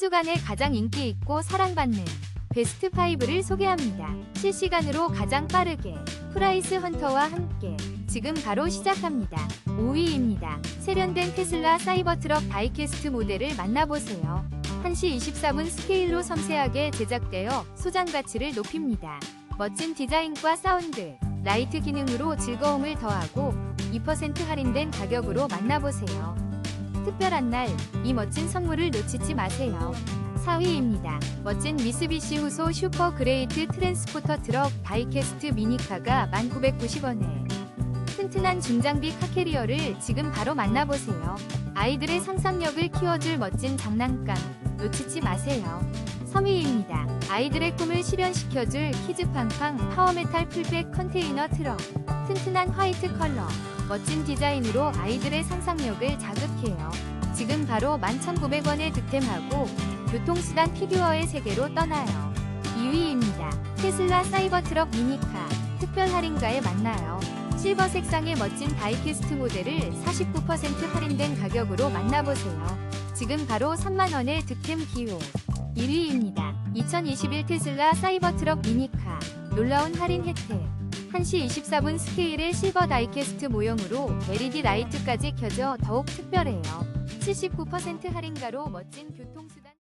주간에 가장 인기 있고 사랑받는 베스트 5를 소개합니다. 실시간으로 가장 빠르게 프라이스 헌터와 함께 지금 바로 시작합니다. 5위입니다. 세련된 테슬라 사이버트럭 다이캐스트 모델을 만나보세요. 1시 24분 스케일로 섬세하게 제작되어 소장 가치를 높입니다. 멋진 디자인과 사운드, 라이트 기능으로 즐거움을 더하고 2% 할인된 가격으로 만나보세요. 특별한 날, 이 멋진 선물을 놓치지 마세요. 4위입니다. 멋진 미쓰비시 후소 슈퍼 그레이트 트랜스포터 트럭 다이캐스트 미니카가 1990원에 튼튼한 중장비 카캐리어를 지금 바로 만나보세요. 아이들의 상상력을 키워줄 멋진 장난감 놓치지 마세요. 3위입니다. 아이들의 꿈을 실현시켜줄 키즈팡팡 파워메탈 풀백 컨테이너 트럭 튼튼한 화이트 컬러 멋진 디자인으로 아이들의 상상력을 자극해요. 지금 바로 11,900원에 득템하고 교통수단 피규어의 세계로 떠나요. 2위입니다. 테슬라 사이버트럭 미니카 특별 할인가에 만나요. 실버 색상의 멋진 다이캐스트 모델을 49% 할인된 가격으로 만나보세요. 지금 바로 3만원의 득템 기호. 1위입니다. 2021 테슬라 사이버트럭 미니카 놀라운 할인 혜택. 1시 24분 스케일의 실버 다이캐스트 모형으로 LED 라이트까지 켜져 더욱 특별해요. 79% 할인가로 멋진 교통수단